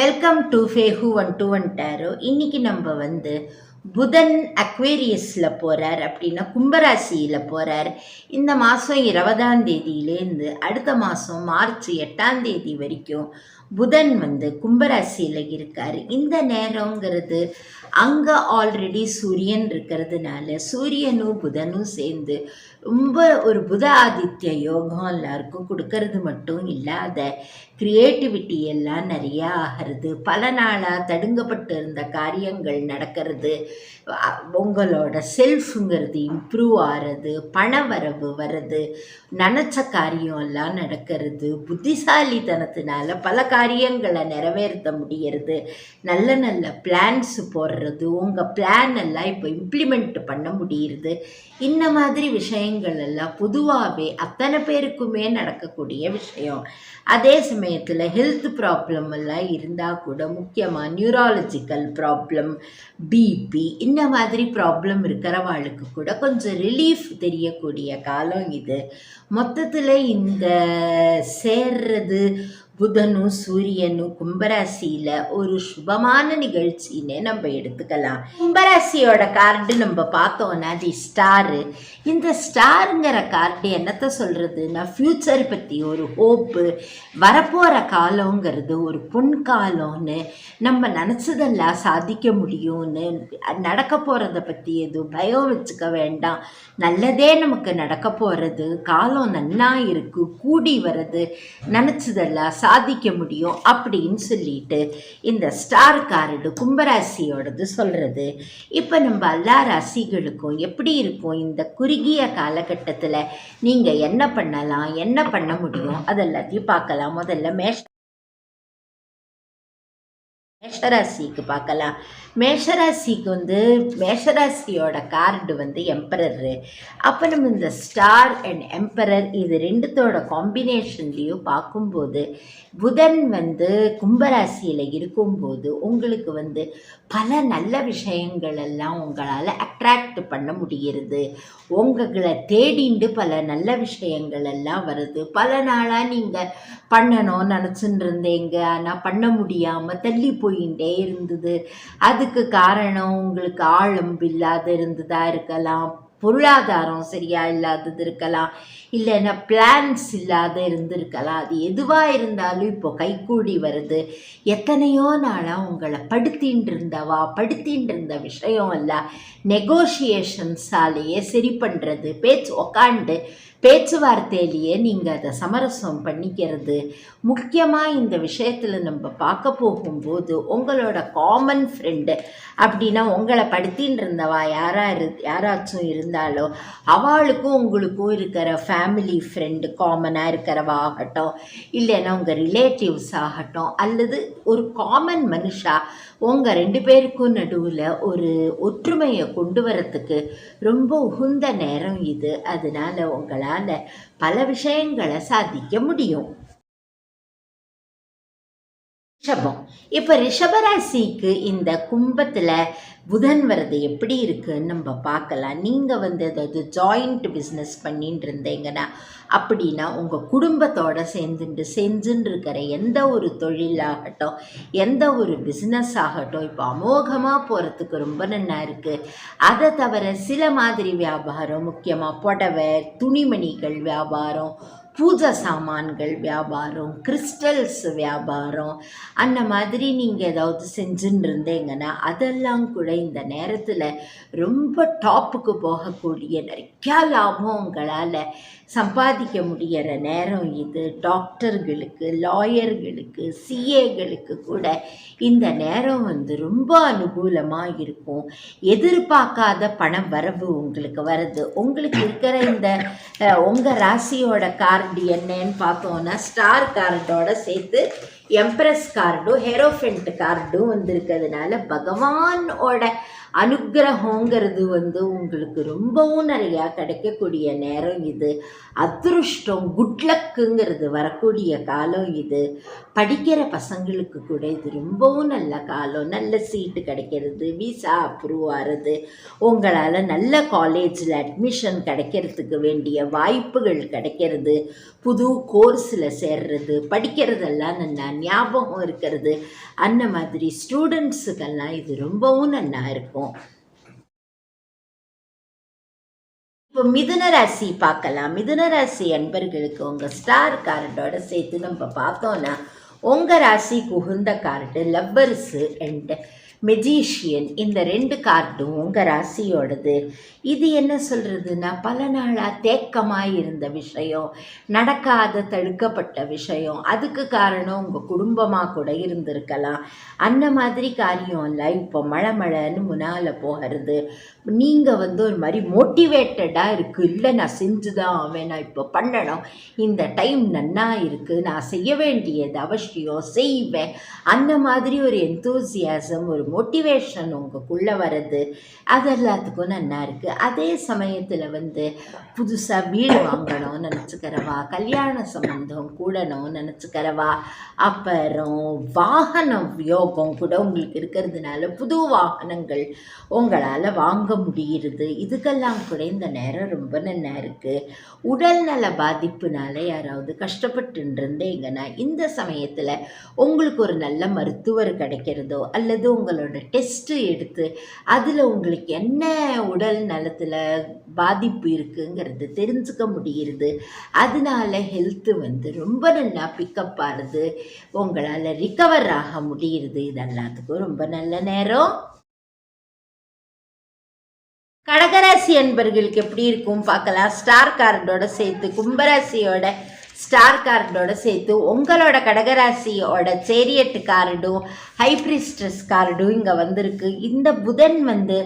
Welcome to ஃபேஹு one two one tarot இன்னைக்கு நம்ம வந்து புதன் அக்வேரியஸில் போகிறார் அப்படின்னா கும்பராசியில் போகிறார் இந்த மாதம் இருபதாம் தேதியிலேருந்து அடுத்த மாதம் மார்ச் எட்டாம் தேதி வரைக்கும் புதன் வந்து கும்பராசியில் இருக்கார். இந்த நேரங்கிறது அங்கே ஆல்ரெடி சூரியன் இருக்கிறதுனால சூரியனும் புதனும் சேர்ந்து ரொம்ப ஒரு புத ஆதித்ய யோகம் எல்லாருக்கும் கொடுக்கறது மட்டும் இல்லாத க்ரியேட்டிவிட்டி எல்லாம் நிறையா ஆகிறது பல நாளாக தடுங்கப்பட்டு இருந்த காரியங்கள் நடக்கிறது உங்களோட செல்ஃபுங்கிறது இம்ப்ரூவ் ஆகிறது பண வரவு வர்றது நினச்ச காரியம் எல்லாம் நடக்கிறது புத்திசாலித்தனத்தினால பல காரியங்களை நிறைவேற்ற முடியறது நல்ல நல்ல பிளான்ஸ் போடுறது உங்கள் பிளான் எல்லாம் இப்போ இம்ப்ளிமெண்ட் பண்ண முடியுது இந்த மாதிரி விஷயங்கள் எல்லாம் பொதுவாகவே அத்தனை பேருக்குமே நடக்கக்கூடிய விஷயம். அதே சமயத்தில் ஹெல்த் ப்ராப்ளம் எல்லாம் இருந்தால் கூட முக்கியமாக நியூராலஜிக்கல் ப்ராப்ளம் பிபி இந்த மாதிரி ப்ராப்ளம் இருக்கிறவாளுக்கு கூட கொஞ்சம் ரிலீஃப் தெரியக்கூடிய காலம் இது. மொத்தத்தில் இந்த சேர்றது புதனும் சூரியனும் கும்பராசியில் ஒரு சுபமான நிகழ்ச்சின்னே நம்ம எடுத்துக்கலாம். கும்பராசியோட கார்டு நம்ம பார்த்தோன்னா தி ஸ்டாரு இந்த ஸ்டாருங்கிற கார்டு என்னத்தை சொல்கிறதுன்னா ஃப்யூச்சர் பற்றி ஒரு ஹோப்பு வரப்போகிற காலங்கிறது ஒரு பொன்காலம்னு நம்ம நினச்சதெல்லாம் சாதிக்க முடியும்னு நடக்க போகிறத பற்றி எதுவும் பயம் வச்சுக்க வேண்டாம். நல்லதே நமக்கு நடக்க போகிறது காலம் நன்னா இருக்குது கூடி வர்றது நினச்சதெல்லாம் சாதிக்க முடியும் அப்படின்னு சொல்லிட்டு இந்த ஸ்டார் கார்டு கும்பராசியோடது சொல்கிறது இப்போ நம்ம எல்லா ராசிகளுக்கும் எப்படி இருக்கும்? இந்த குறுகிய காலகட்டத்தில் நீங்கள் என்ன பண்ணலாம்? என்ன பண்ண முடியும்? அதெல்லாத்தையும் பார்க்கலாம். முதல்ல மேஷ் மேஷராசிக்கு பார்க்கலாம். மேஷராசிக்கு வந்து மேஷராசியோட கார்டு வந்து எம்பரரு அப்போ நம்ம இந்த ஸ்டார் அண்ட் எம்பரர் இது ரெண்டுத்தோட காம்பினேஷன்லேயும் பார்க்கும்போது புதன் வந்து கும்பராசியில் இருக்கும்போது உங்களுக்கு வந்து பல நல்ல விஷயங்கள் எல்லாம் உங்களால் அட்ராக்ட் பண்ண முடிகிறது. உங்களை தேடிண்டு பல நல்ல விஷயங்கள் எல்லாம் வருது. பல நாளாக நீங்கள் பண்ணணும்னு நினச்சிட்டு இருந்தீங்க. ஆனால் பண்ண முடியாமல் தள்ளி போயிட்டே இருந்தது. அதுக்கு காரணம் உங்களுக்கு ஆழம்பு இல்லாத இருந்ததா இருக்கலாம் பொருளாதாரம் சரியா இல்லாதது இருக்கலாம் இல்லைன்னா பிளான்ஸ் இல்லாத இருந்திருக்கலாம். அது எதுவாக இருந்தாலும் இப்போ கைகூடி வருது. எத்தனையோ நாளாக உங்களை படுத்தின்னு இருந்தவா படுத்தின்னு இருந்த விஷயம் எல்லாம் நெகோஷியேஷன்ஸாலேயே சரி பண்ணுறது பேச்சு உக்காண்டு பேச்சுவார்த்தையிலேயே நீங்கள் அதை சமரசம் பண்ணிக்கிறது முக்கியமாக இந்த விஷயத்தில் நம்ம பார்க்க போகும்போது உங்களோட காமன் ஃப்ரெண்டு அப்படின்னா உங்களை படுத்தின்னு இருந்தவா யாரா இரு யாராச்சும் இருந்தாலோ அவளுக்கும் உங்களுக்கும் இருக்கிற ஃபேமிலி ஃப்ரெண்டு காமனாக இருக்கிறவா ஆகட்டும் இல்லைன்னா உங்கள் ரிலேட்டிவ்ஸ் ஆகட்டும் அல்லது ஒரு காமன் மனுஷா உங்கள் ரெண்டு பேருக்கும் நடுவில் ஒரு ஒற்றுமையை கொண்டு வரத்துக்கு ரொம்ப உகுந்த நேரம் இது. அதனால் உங்களால் பல விஷயங்களை சாதிக்க முடியும். ரிஷபம். இப்போ ரிஷபராசிக்கு இந்த கும்பத்தில் புதன் வர்றது எப்படி இருக்குன்னு நம்ம பார்க்கலாம். நீங்கள் வந்து அதாவது ஜாயிண்ட் பிஸ்னஸ் பண்ணிட்டு இருந்தீங்கன்னா அப்படின்னா உங்கள் குடும்பத்தோட சேர்ந்துட்டு செஞ்சுன்னு இருக்கிற எந்த ஒரு தொழிலாகட்டும் எந்த ஒரு பிஸ்னஸ் ஆகட்டும் இப்போ அமோகமாக போகிறதுக்கு ரொம்ப நல்லா இருக்குது அதை தவிர சில மாதிரி வியாபாரம் முக்கியமாக புடவை துணிமணிகள் வியாபாரம் பூஜை சாமான்கள் வியாபாரம் கிறிஸ்டல்ஸ் வியாபாரம் அந்த மாதிரி நீங்கள் ஏதாவது செஞ்சுன்னு இருந்தீங்கன்னா அதெல்லாம் கூட இந்த நேரத்தில் ரொம்ப டாப்புக்கு போகக்கூடிய நிறையா லாபம் உங்களால் சம்பாதிக்க முடிகிற நேரம் இது. டாக்டர்களுக்கு லாயர்களுக்கு சிஏகளுக்கு கூட இந்த நேரம் வந்து ரொம்ப அனுகூலமாக இருக்கும். எதிர்பார்க்காத பணம் வரவு உங்களுக்கு வருது. உங்களுக்கு இருக்கிற இந்த உங்கள் ராசியோட கார்டு என்னன்னு பார்த்தோன்னா ஸ்டார் கார்டோட சேர்த்து எம்ப்ரஸ் கார்டும் ஹெரோஃபென்ட் கார்டும் வந்திருக்கிறதுனால பகவானோட அனுகிரகங்கிறது வந்து உங்களுக்கு ரொம்பவும் நிறையா கிடைக்கக்கூடிய நேரம் இது. அதிருஷ்டம் குட்லக்குங்கிறது வரக்கூடிய காலம் இது. படிக்கிற பசங்களுக்கு கூட இது ரொம்பவும் நல்ல காலம். நல்ல சீட்டு கிடைக்கிறது விசா அப்ரூவ் ஆகிறது உங்களால் நல்ல காலேஜில் அட்மிஷன் கிடைக்கிறதுக்கு வேண்டிய வாய்ப்புகள் கிடைக்கிறது. புது கோர்ஸில் சேர்றது படிக்கிறதெல்லாம் நல்லா ஞாபகம் இருக்கிறது. அந்த மாதிரி ஸ்டூடெண்ட்ஸுக்கெல்லாம் இது ரொம்பவும் நல்லா இருக்கும். இப்போ மிதுன ராசி பார்க்கலாம். மிதுன ராசி அன்பர்களுக்கு உங்கள் ஸ்டார் கார்டோட சேர்த்து நம்ம பார்த்தோன்னா உங்கள் ராசிக்கு உகுந்த கார்டு லவ்வர்ஸு அண்டு மெஜிஷியன் இந்த ரெண்டு கார்டும் உங்கள் ராசியோடது. இது என்ன சொல்கிறதுன்னா பல நாளாக தேக்கமாக இருந்த விஷயம் நடக்காத தடுக்கப்பட்ட விஷயம். அதுக்கு காரணம் உங்கள் குடும்பமாக கூட இருந்திருக்கலாம். அந்த மாதிரி காரியம் இல்லை இப்போ மழை மழைன்னு முன்னால் போகிறது. நீங்கள் வந்து ஒரு மாதிரி மோட்டிவேட்டடாக இருக்குது இல்லை நான் செஞ்சு தான் ஆவேன் நான் இப்போ பண்ணணும். இந்த டைம் நன்னா இருக்குது நான் செய்ய வேண்டியது அவசியம் செய்வேன். அந்த மாதிரி ஒரு எந்தூசியாசம் ஒரு மோட்டிவேஷன் உங்களுக்குள்ளே வர்றது அது எல்லாத்துக்கும் நல்லா இருக்குது அதே சமயத்தில் வந்து புதுசாக வீடு வாங்கணும்னு நினச்சிக்கிறவா கல்யாண சம்பந்தம் கூடணும்னு நினச்சிக்கிறவா அப்புறம் வாகனம் யோகம் கூட உங்களுக்கு இருக்கிறதுனால புது வாகனங்கள் உங்களால் வாங்க முடியுது இதுக்கெல்லாம் கூட இந்த நேரம் ரொம்ப நல்லா இருக்குது உடல்நல பாதிப்புனால யாராவது கஷ்டப்பட்டு இருந்தீங்கன்னா இந்த சமயத்தில் உங்களுக்கு ஒரு நல்ல மருத்துவர் கிடைக்கிறதோ அல்லது உங்களோட டெஸ்ட்டு எடுத்து அதில் உங்களுக்கு என்ன உடல் நலத்தில் பாதிப்பு இருக்குங்கிறது தெரிஞ்சுக்க முடியுது. அதனால ஹெல்த்து வந்து ரொம்ப நல்லா பிக்கப் ஆகுது. உங்களால் ரிக்கவர் ஆக முடியுது. இது எல்லாத்துக்கும் ரொம்ப நல்ல நேரம். கடகராசி அன்பர்களுக்கு எப்படி இருக்கும்? பார்க்கலாம். ஸ்டார் கார்டோட சேர்த்து கும்பராசியோட ஸ்டார் கார்டோட சேர்த்து உங்களோட கடகராசியோட சேரியட்டு கார்டும் ஹைப்ரிஸ்டஸ் கார்டும் இங்கே வந்திருக்கு. இந்த புதன் வந்து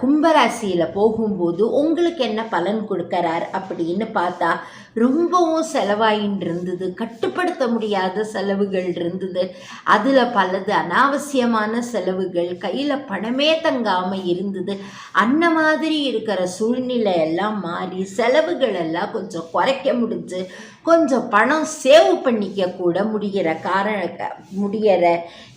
கும்பராசியில் போகும்போது உங்களுக்கு என்ன பலன் கொடுக்கறார் அப்படின்னு பார்த்தா ரொம்பவும் செலவாயின்னு இருந்தது கட்டுப்படுத்த முடியாத செலவுகள் இருந்தது. அதில் பலது அனாவசியமான செலவுகள். கையில் பணமே தங்காமல் இருந்தது. அந்த மாதிரி இருக்கிற சூழ்நிலை எல்லாம் மாறி செலவுகள் எல்லாம் கொஞ்சம் குறைக்க முடிஞ்சு கொஞ்சம் பணம் சேவ் பண்ணிக்க கூட முடிகிற காரண முடிகிற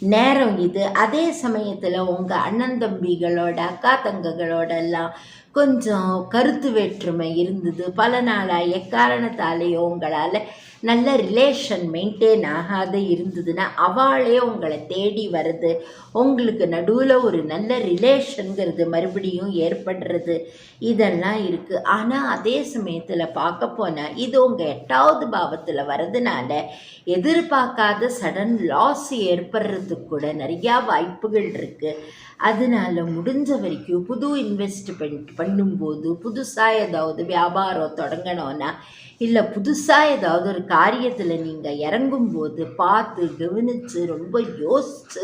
நேரம் இது. அதே சமயத்தில் உங்கள் அண்ணன் தம்பிகளோட அக்கா தங்கங்களோட எல்லாம் கொஞ்சம் கருத்து வேற்றுமை இருந்தது. பல நாளாக எக்காரணத்தாலேயோ உங்களால் நல்ல ரிலேஷன் மெயின்டைன் ஆகாத இருந்ததுன்னா அவளே உங்களை தேடி வருது. உங்களுக்கு நடுவில் ஒரு நல்ல ரிலேஷனுங்கிறது மறுபடியும் ஏற்படுறது. இதெல்லாம் இருக்குது ஆனால் அதே சமயத்தில் பார்க்க போனால் இது உங்கள் எட்டாவது பாவத்தில் வரதுனால எதிர்பார்க்காத சடன் லாஸ் ஏற்படுறதுக்கு கூட நிறையா வாய்ப்புகள் இருக்குது அதனால் முடிஞ்ச வரைக்கும் புது இன்வெஸ்ட்மெண்ட் பண்ணும்போது புதுசாக ஏதாவது வியாபாரம் தொடங்கணும்னா இல்லை புதுசாக ஏதாவது ஒரு காரியத்தில் நீங்கள் இறங்கும்போது பார்த்து கவனித்து ரொம்ப யோசித்து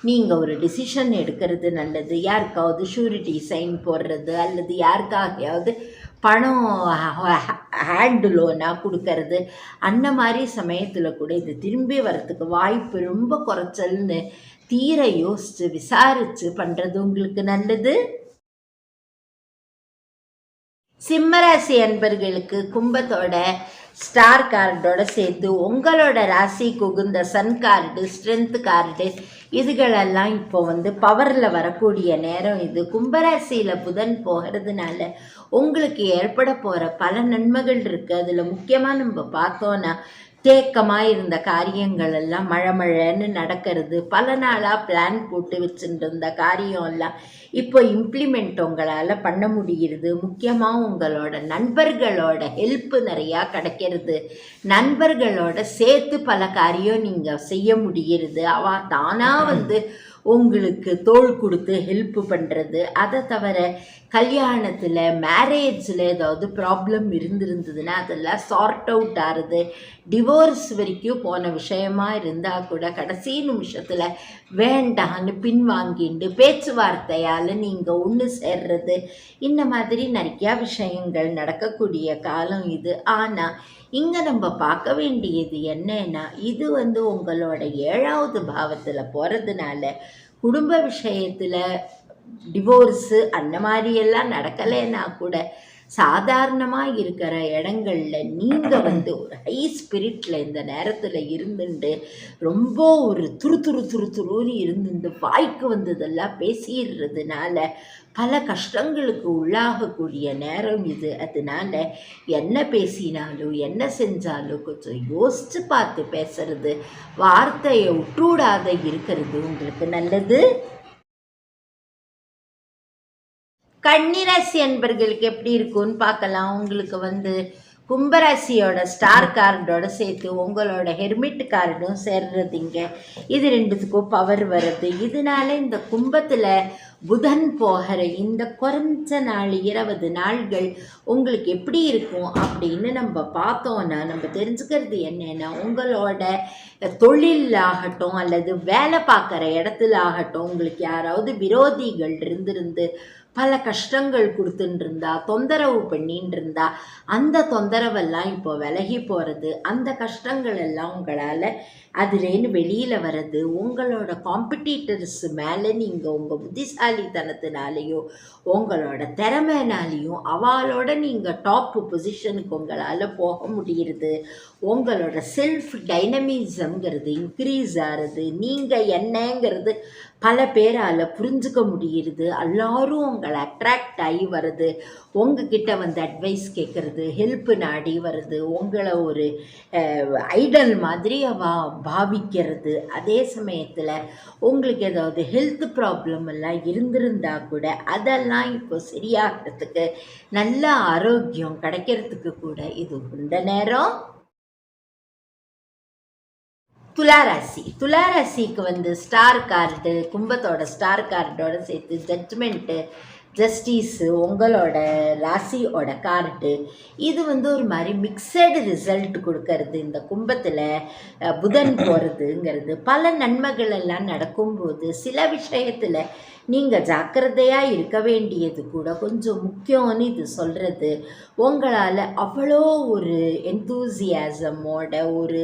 நீங்கள் ஒரு டிசிஷன் எடுக்கிறது நல்லது. யாருக்காவது ஷூரிட்டி சைன் போடுறது அல்லது யாருக்காகையாவது பணம் ஹேண்டு லோனாக கொடுக்கறது. அந்த மாதிரி சமயத்தில் கூட இது திரும்பி வரத்துக்கு வாய்ப்பு ரொம்ப குறைச்சல்னு தீர யோசித்து விசாரித்து பண்ணுறது உங்களுக்கு நல்லது? சிம்மராசி அன்பர்களுக்கு கும்பத்தோட ஸ்டார் கார்டோட சேர்த்து உங்களோட ராசி குகுந்த சன் கார்டு ஸ்ட்ரென்த் கார்டு இதுகளெல்லாம் இப்போ வந்து பவரில் வரக்கூடிய நேரம் இது. கும்பராசியில் புதன் போகிறதுனால உங்களுக்கு ஏற்பட போகிற பல நன்மைகள் இருக்குது அதில் முக்கியமாக நம்ம பார்த்தோன்னா தேக்கமாக இருந்த காரியங்கள் எல்லாம் மழை மழைன்னு நடக்கிறது. பல நாளாக பிளான் போட்டு வச்சுட்டு இருந்த காரியம் எல்லாம் இப்போ இம்ப்ளிமெண்ட் உங்களால் பண்ண முடிகிறது. முக்கியமாக உங்களோட நண்பர்களோட ஹெல்ப்பு நிறையா கிடைக்கிறது. நண்பர்களோட சேர்த்து பல காரியம் நீங்கள் செய்ய முடிகிறது. அவ தானாக வந்து உங்களுக்கு தோல் கொடுத்து ஹெல்ப் பண்ணுறது அதை தவிர கல்யாணத்தில் மேரேஜில் ஏதாவது ப்ராப்ளம் இருந்திருந்ததுன்னா அதெல்லாம் சார்ட் அவுட் ஆகுது டிவோர்ஸ் வரைக்கும் போன விஷயமா இருந்தால் கூட கடைசி நிமிஷத்தில் வேண்டான்னு பின்வாங்கிண்டு பேச்சுவார்த்தையால் நீங்கள் ஒன்று சேர்றது இந்த மாதிரி நிறையா விஷயங்கள் நடக்கக்கூடிய காலம் இது. ஆனால் இங்கே நம்ம பார்க்க வேண்டியது என்னன்னா இது வந்து உங்களோட ஏழாவது பாவத்தில் போகிறதுனால குடும்ப விஷயத்தில் டிவோர்ஸு அந்த மாதிரியெல்லாம் நடக்கலைன்னா கூட சாதாரணமாக இருக்கிற இடங்கள்ல நீங்கள் வந்து ஒரு ஹை ஸ்பிரிட்டில் இந்த நேரத்தில் இருந்துட்டு ரொம்ப ஒரு துரு துரு துரு துருன்னு இருந்துட்டு வாய்க்கு வந்ததெல்லாம் பேசிடுறதுனால பல கஷ்டங்களுக்கு உள்ளாகக்கூடிய நேரம் இது. அதனால என்ன பேசினாலும் என்ன செஞ்சாலும் கொஞ்சம் யோசித்து பார்த்து பேசுறது வார்த்தையை விட்டுவிடாத இருக்கிறது உங்களுக்கு நல்லது. கன்னிராசி அன்பர்களுக்கு எப்படி இருக்கும்னு பார்க்கலாம். உங்களுக்கு வந்து கும்பராசியோட ஸ்டார் கார்டோட சேர்த்து உங்களோட ஹெர்மிட் கார்டும் சேர்றதுங்க. இது ரெண்டுத்துக்கும் பவர் வருது. இதனால இந்த கும்பத்தில் புதன் போகிற இந்த குறைஞ்ச நாள் இருபது நாள்கள் உங்களுக்கு எப்படி இருக்கும் அப்படின்னு நம்ம பார்த்தோன்னா நம்ம தெரிஞ்சுக்கிறது என்னென்னா உங்களோட தொழில் ஆகட்டும் அல்லது வேலை பார்க்குற இடத்துல ஆகட்டும் உங்களுக்கு யாராவது விரோதிகள் இருந்திருந்து பல கஷ்டங்கள் கொடுத்துட்டு இருந்தா தொந்தரவு பண்ணிட்டு இருந்தா அந்த தொந்தரவெல்லாம் இப்போ விலகி போகிறது அந்த கஷ்டங்கள் எல்லாம் உங்களால் அதுலேருந்து வெளியில் வர்றது உங்களோட காம்படிட்டர்ஸ் மேலே நீங்கள் உங்கள் புத்திசாலித்தனத்தினாலேயோ உங்களோட திறமைனாலேயும் அவளோட நீங்கள் டாப் பொசிஷனுக்கு உங்களால் போக முடியுது உங்களோட செல்ஃப் டைனமிசம்ங்கிறது இன்க்ரீஸ் ஆகிறது நீங்கள் என்னங்கிறது பல பேரால் புரிஞ்சுக்க முடியுது எல்லாரும் உங்களை அட்ராக்ட் ஆகி வருது உங்ககிட்ட வந்து அட்வைஸ் கேட்குறது ஹெல்ப் நாடி வருது உங்களை ஒரு ஐடல் மாதிரி அவ பாவிக்கிறது. அதே சமயத்தில் உங்களுக்கு ஏதாவது ஹெல்த் ப்ராப்ளம் எல்லாம் இருந்திருந்தா கூட அதெல்லாம் இப்போ சரியாகிறதுக்கு நல்ல ஆரோக்கியம் கிடைக்கிறதுக்கு கூட இது உந்த நேரம். துளாராசி. துளாராசிக்கு வந்து ஸ்டார் கார்டு கும்பத்தோட ஸ்டார் கார்டோட சேர்த்து ஜட்ஜ்மெண்ட்டு ஜஸ்டிஸு உங்களோட ராசியோட கார்டு இது வந்து ஒரு மாதிரி மிக்சடு ரிசல்ட் கொடுக்கறது. இந்த கும்பத்தில் புதன் போகிறதுங்கிறது பல நன்மைகள் எல்லாம் நடக்கும்போது சில விஷயத்தில் நீங்கள் ஜாக்கிரதையாக இருக்க வேண்டியது கூட கொஞ்சம் முக்கியம்னு இது சொல்கிறது உங்களால் அவ்வளோ ஒரு எந்தூசியாசமோட ஒரு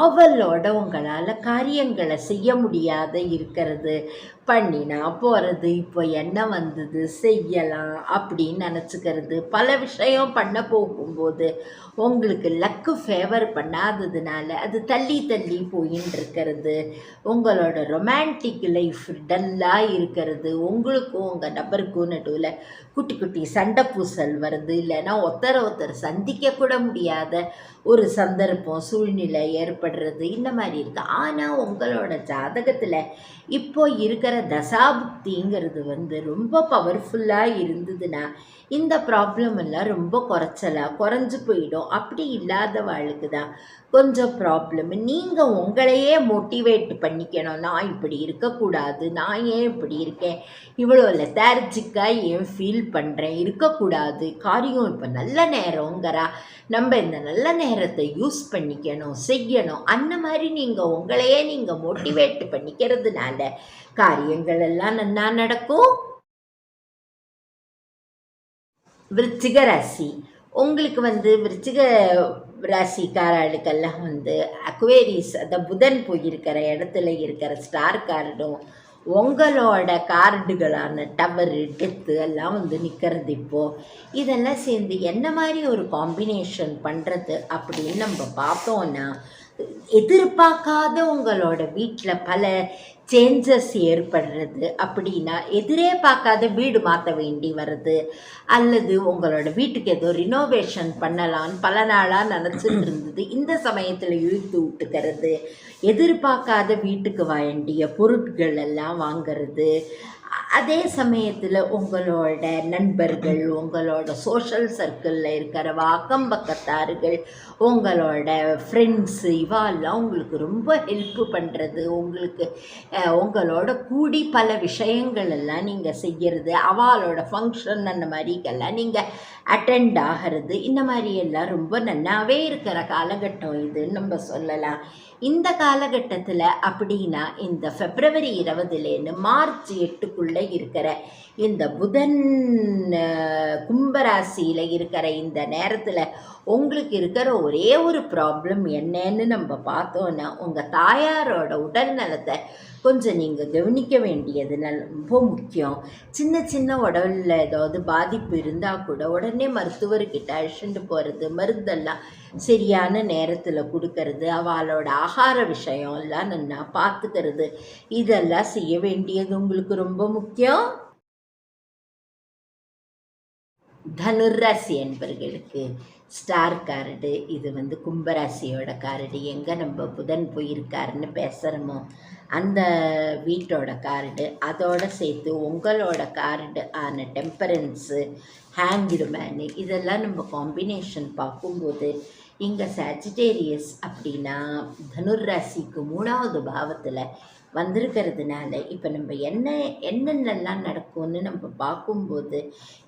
ஆவலோட உங்களால் காரியங்களை செய்ய முடியாத இருக்கிறது. பண்ணினா போகிறது இப்போ என்ன வந்தது செய்யலாம் அப்படின்னு நினச்சிக்கிறது. பல விஷயம் பண்ண போகும்போது உங்களுக்கு லக்கு ஃபேவர் பண்ணாததுனால அது தள்ளி தள்ளி போயின்னு இருக்கிறது. உங்களோட ரொமான்டிக் லைஃப் டல்லாக இருக்கிறது. உங்களுக்கும் உங்கள் நபருக்கும் நடுவில் குட்டி குட்டி சண்டை பூசல் வருது. இல்லைன்னா ஒருத்தரை ஒருத்தர் சந்திக்க கூட முடியாத ஒரு சந்தர்ப்பம் சூழ்நிலை ஏற்படுறது இந்த மாதிரி இருக்குது ஆனால் உங்களோட ஜாதகத்தில் இப்போ இருக்கிற தசாபுக்திங்கிறது வந்து ரொம்ப பவர்ஃபுல்லாக இருந்ததுன்னா இந்த ப்ராப்ளம் எல்லாம் ரொம்ப குறைச்சலா குறைஞ்சு போயிடும். அப்படி இல்லாத தான் கொஞ்சம் ப்ராப்ளம் நீங்கள் உங்களையே மோட்டிவேட் பண்ணிக்கணும். நான் இப்படி இருக்கக்கூடாது. நான் ஏன் இப்படி இருக்கேன்? இவ்வளோ லெத்தார்ஜிக்காக ஏன் ஃபீல் பண்ணுறேன் இருக்கக்கூடாது. காரியம் இப்போ நல்ல நேரங்கிறா நம்ம இந்த நல்ல நேரத்தை யூஸ் பண்ணிக்கணும் செய்யணும். அந்த மாதிரி நீங்கள் உங்களையே நீங்கள் மோட்டிவேட் பண்ணிக்கிறதுனால காரியங்கள் எல்லாம் நன்னா நடக்கும். விருச்சிக ராசி. உங்களுக்கு வந்து விருச்சிக ராசிக்காரர்களுக்கெல்லாம் வந்து அக்வேரிஸ் அந்த புதன் போயிருக்கிற இடத்துல இருக்கிற ஸ்டார் கார்டும் உங்களோட கார்டுகளான டவரு டெத்து எல்லாம் வந்து நிற்கிறது இப்போது இதெல்லாம் சேர்ந்து என்ன மாதிரி ஒரு காம்பினேஷன் பண்ணுறது அப்படின்னு நம்ம பார்த்தோன்னா எதிர்பார்க்காத உங்களோட வீட்டில் பல சேஞ்சஸ் ஏற்படுறது. அப்படின்னா எதிரே பார்க்காத வீடு மாற்ற வேண்டி வருது. அல்லது உங்களோட வீட்டுக்கு ஏதோ ரினோவேஷன் பண்ணலான்னு பல நாளாக நினச்சிட்டு இருந்தது. இந்த சமயத்தில் இழுத்து விட்டுக்கிறது எதிர்பார்க்காத வீட்டுக்கு வேண்டிய பொருட்கள் எல்லாம் வாங்கிறது. அதே சமயத்தில் உங்களோட நண்பர்கள் உங்களோட சோஷியல் சர்க்கிளில் இருக்கிற அக்கம் பக்கத்தார்கள் உங்களோட ஃப்ரெண்ட்ஸு இவாலாம் உங்களுக்கு ரொம்ப ஹெல்ப் பண்ணுறது உங்களுக்கு உங்களோட கூடி பல விஷயங்கள் எல்லாம் நீங்கள் செய்கிறது அவளோட ஃபங்க்ஷன் அந்த மாதிரிக்கெல்லாம் நீங்கள் அட்டெண்ட் ஆகிறது இந்த மாதிரி எல்லாம் ரொம்ப நல்லாவே இருக்கிற காலகட்டம் இதுன்னு நம்ம சொல்லலாம். இந்த காலகட்டத்தில் அப்படின்னா இந்த பிப்ரவரி இருபதுலேருந்து மார்ச் எட்டுக்குள்ளே இருக்கிற இந்த புதன் கும்பராசியில் இருக்கிற இந்த நேரத்தில் உங்களுக்கு இருக்கிற ஒரே ஒரு ப்ராப்ளம் என்னன்னு நம்ம பார்த்தோன்னா உங்கள் தாயாரோட உடல் நலத்தை கொஞ்சம் நீங்கள் கவனிக்க வேண்டியது நல் ரொம்ப முக்கியம். சின்ன சின்ன உடலில் ஏதாவது பாதிப்பு இருந்தால் கூட உடனே மருத்துவர்கிட்ட அழைச்சிட்டு போகிறது மருந்தெல்லாம் சரியான நேரத்தில் கொடுக்கறது அவளோட ஆகார விஷயம் எல்லாம் நல்லா பார்த்துக்கிறது இதெல்லாம் செய்ய வேண்டியது உங்களுக்கு ரொம்ப முக்கியம். தனுராசி என்பர்களுக்கு ஸ்டார் கார்டு இது வந்து கும்பராசியோட கார்டு. எங்கே நம்ம புதன் போயிருக்காருன்னு பேசுகிறோமோ அந்த வீட்டோட கார்டு. அதோடு சேர்த்து உங்களோட கார்டு ஆன டெம்பரன்ஸு ஹேங்கிடு மேனு இதெல்லாம் நம்ம காம்பினேஷன் பார்க்கும்போது இங்கே சாஜிடேரியஸ் அப்படின்னா தனுர் ராசிக்கு மூணாவது பாவத்தில் வந்திருக்கிறதுனால இப்போ நம்ம என்ன என்னென்னலாம் நடக்கும்னு நம்ம பார்க்கும்போது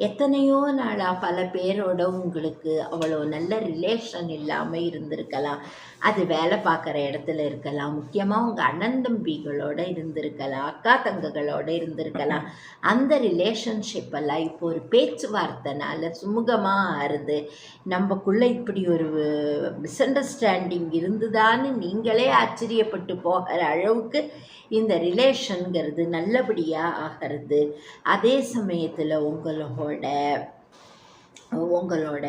எத்தனையோ நாளாக பல பேரோட உங்களுக்கு அவ்வளோ நல்ல ரிலேஷன் இல்லாமல் இருந்திருக்கலாம். அது வேலை பார்க்குற இடத்துல இருக்கலாம். முக்கியமாக உங்கள் அண்ணன் தம்பிகளோட இருந்திருக்கலாம். அக்கா தங்கங்களோட இருந்திருக்கலாம். அந்த ரிலேஷன்ஷிப் எல்லாம் இப்போ ஒரு பேச்சுவார்த்தைனால சுமூகமாக ஆறுது. நம்மக்குள்ளே இப்படி ஒரு மிஸ் அண்டர்ஸ்டாண்டிங் இருந்துதான்னு நீங்களே ஆச்சரியப்பட்டு போகிற அளவுக்கு இந்த ரிலேஷனுங்கிறது நல்லபடியாக ஆகிறது. அதே சமயத்தில் உங்களோட உங்களோட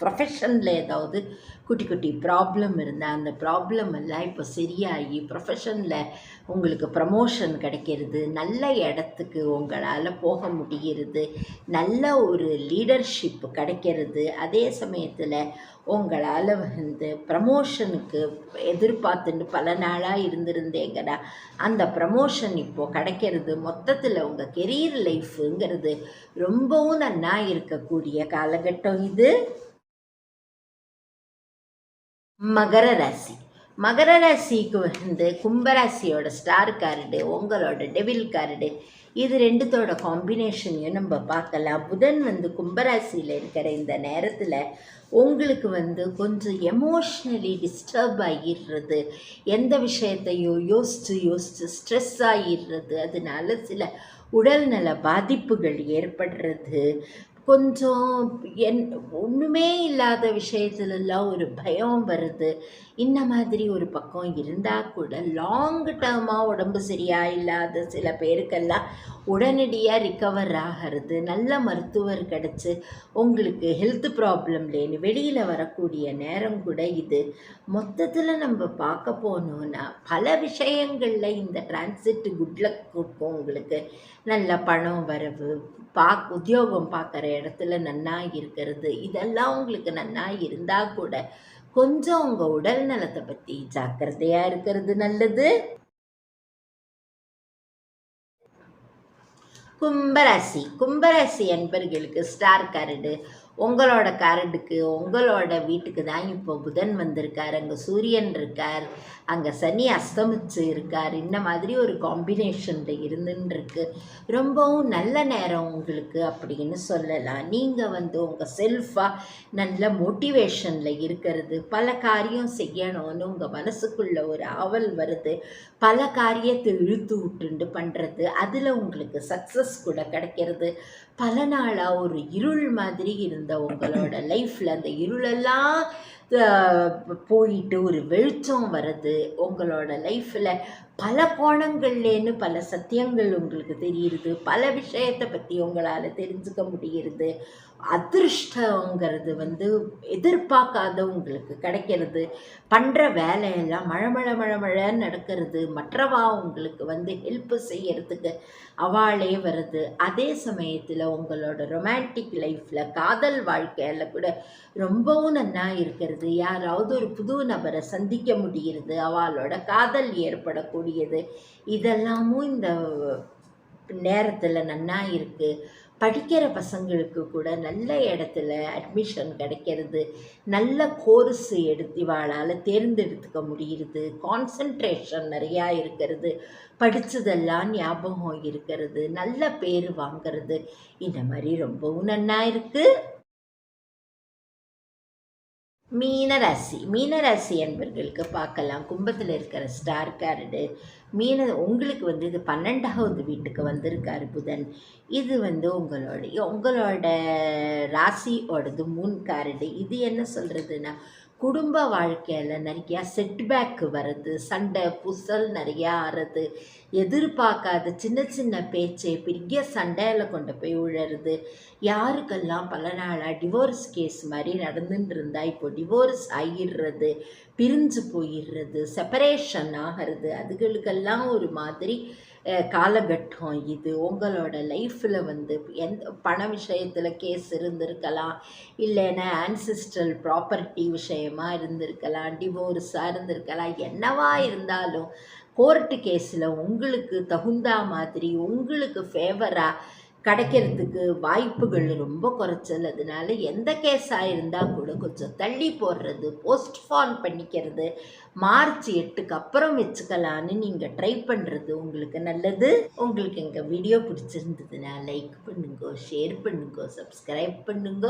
ப்ரொஃபஷனில் ஏதாவது குட்டி குட்டி ப்ராப்ளம் இருந்தால் அந்த ப்ராப்ளம் எல்லாம் இப்போ சரியாகி ப்ரொஃபஷனில் உங்களுக்கு ப்ரமோஷன் கிடைக்கிறது நல்ல இடத்துக்கு உங்களால் போக முடிகிறது நல்ல ஒரு லீடர்ஷிப் கிடைக்கிறது அதே சமயத்தில் உங்களால் வந்து ப்ரமோஷனுக்கு எதிர்பார்த்துட்டு பல நாளாக இருந்திருந்தேங்கடா. அந்த ப்ரமோஷன் இப்போது கிடைக்கிறது மொத்தத்தில் உங்கள் கெரியர் லைஃப்புங்கிறது ரொம்பவும் நன்னா இருக்கக்கூடிய காலகட்டம் இது. மகர ராசி. மகர ராசிக்கு வந்து கும்பராசியோட ஸ்டார் கார்டு உங்களோட டெவில் கார்டு இது ரெண்டுத்தோட காம்பினேஷனையும் நம்ம பார்க்கலாம். புதன் வந்து கும்பராசியில் இருக்கிற இந்த நேரத்தில் உங்களுக்கு வந்து கொஞ்சம் எமோஷ்னலி டிஸ்டர்ப் ஆகிடுறது எந்த விஷயத்தையும் யோசித்து யோசித்து ஸ்ட்ரெஸ் ஆகிடுறது அதனால சில உடல்நல பாதிப்புகள் ஏற்படுறது கொஞ்சம் என் ஒன்றுமே இல்லாத விஷயத்துலலாம் ஒரு பயம் வருது. இந்த மாதிரி ஒரு பக்கம் இருந்தால் கூட லாங் டேர்மாக உடம்பு சரியாக இல்லாத சில பேருக்கெல்லாம் உடனடியாக ரிக்கவர் ஆகிறது நல்ல மருத்துவர் கிடச்சி உங்களுக்கு ஹெல்த் ப்ராப்ளம்லேன்னு வெளியில் வரக்கூடிய நேரம் கூட இது. மொத்தத்தில் நம்ம பார்க்க போனோன்னா பல விஷயங்களில் இந்த டிரான்சிட் குட்லக் கொடுக்கும் உங்களுக்கு நல்ல பணம் வரவு பா உத்தியோகம் பார்க்குற இடத்துல நன்னா இருக்கிறது இதெல்லாம் உங்களுக்கு நன்னா இருந்தால் கூட கொஞ்சம் உங்கள் உடல் நலத்தை பற்றி ஜாக்கிரதையாக இருக்கிறது நல்லது. கும்பராசி கும்பராசி என்பர்களுக்கு ஸ்டார் கார்டு உங்களோட கரண்ட்டுக்கு உங்களோட வீட்டுக்கு தான் இப்போ புதன் வந்திருக்கார். அங்கே சூரியன் இருக்கார். அங்கே சனி அஸ்தமிச்சு இருக்கார். இந்த மாதிரி ஒரு காம்பினேஷனில் இருந்துருக்கு ரொம்பவும் நல்ல நேரம் உங்களுக்கு அப்படின்னு சொல்லலாம். நீங்கள் வந்து உங்கள் செல்ஃபாக நல்ல மோட்டிவேஷனில் இருக்கிறது. பல காரியம் செய்யணும்னு உங்கள் மனசுக்குள்ள ஒரு ஆவல் வருது. பல காரியத்தை இழுத்து விட்டுண்டு பண்ணுறது அதில் உங்களுக்கு சக்ஸஸ் கூட கிடைக்கிறது. பல நாளாக ஒரு இருள் மாதிரி இருந்த உங்களோட லைஃப்பில் அந்த இருளெல்லாம் போயிட்டு ஒரு வெளிச்சம் வருது உங்களோட லைஃப்பில் பல கோணங்கள்லேன்னு பல சத்தியங்கள் உங்களுக்கு தெரியுது பல விஷயத்தை பற்றி உங்களால் தெரிஞ்சுக்க முடிகிறது அதிர்ஷ்டங்கிறது வந்து எதிர்பார்க்காதவங்களுக்கு கிடைக்கிறது. பண்ணுற வேலையெல்லாம் மழை மழை மழை மழைன்னு நடக்கிறது. மற்றவா உங்களுக்கு வந்து ஹெல்ப் செய்யறதுக்கு அவாளே வருது. அதே சமயத்தில் உங்களோட ரொமான்டிக் லைஃப்பில் காதல் வாழ்க்கையில் கூட ரொம்பவும் நன்னா இருக்கிறது. யாராவது ஒரு புது நபரை சந்திக்க முடிகிறது. அவளோட காதல் ஏற்படக்கூடியது. இதெல்லாமும் இந்த நேரத்தில் நன்னா இருக்குது படிக்கிற பசங்களுக்கு கூட நல்ல இடத்துல அட்மிஷன் கிடைக்கிறது நல்ல கோர்ஸ் எடுத்து இவாளால் தேர்ந்தெடுத்துக்க முடியுது கான்சன்ட்ரேஷன் நிறையா இருக்கிறது படித்ததெல்லாம் ஞாபகம் இருக்கிறது நல்ல பேர் வாங்கிறது இந்த மாதிரி ரொம்பவும் நன்னா இருக்குது மீனராசி. மீனராசி என்பர்களுக்கு பார்க்கலாம். கும்பத்தில் இருக்கிற ஸ்டார் கார்டு மீன உங்களுக்கு வந்து இது பன்னெண்டாவது வீட்டுக்கு வந்திருக்காரு புதன். இது வந்து உங்களோட உங்களோட ராசியோடது மூன் கார்டு இது என்ன சொல்கிறதுன்னா குடும்ப வாழ்க்கையில் நிறையா செட்பேக் வருது சண்டை புசல் நிறையா ஆறுது. எதிர்பார்க்காத சின்ன சின்ன பேச்சை பெரிய சண்டையில் கொண்டு போய் உழறது. யாருக்கெல்லாம் பல நாளாக டிவோர்ஸ் கேஸ் மாதிரி நடந்துட்டு இருந்தால் இப்போ டிவோர்ஸ் ஆகிடுறது பிரிஞ்சு போயிடுறது செப்பரேஷன் ஆகிறது அதுகளுக்கெல்லாம் ஒரு மாதிரி காலகட்டம் இது. உங்களோட லைஃப்பில் வந்து எந்த பண விஷயத்தில் கேஸ் இருந்திருக்கலாம். இல்லைன்னா ஆன்சிஸ்ட்ரல் ப்ராப்பர்ட்டி விஷயமாக இருந்திருக்கலாம். டிவோர்ஸாக இருந்திருக்கலாம். என்னவா இருந்தாலும் கோர்ட்டு கேஸில் உங்களுக்கு தகுந்த மாதிரி உங்களுக்கு ஃபேவராக கிடைக்கிறதுக்கு வாய்ப்புகள் ரொம்ப குறைச்சல். அதனால எந்த கேஸாக இருந்தால் கூட கொஞ்சம் தள்ளி போடுறது போஸ்ட்ஃபான் பண்ணிக்கிறது மார்ச் எட்டுக்கு அப்புறம் வச்சுக்கலான்னு நீங்கள் ட்ரை பண்ணுறது உங்களுக்கு நல்லது. உங்களுக்கு எங்கள் வீடியோ பிடிச்சிருந்ததுன்னா லைக் பண்ணுங்க ஷேர் பண்ணுங்க சப்ஸ்கிரைப் பண்ணுங்க.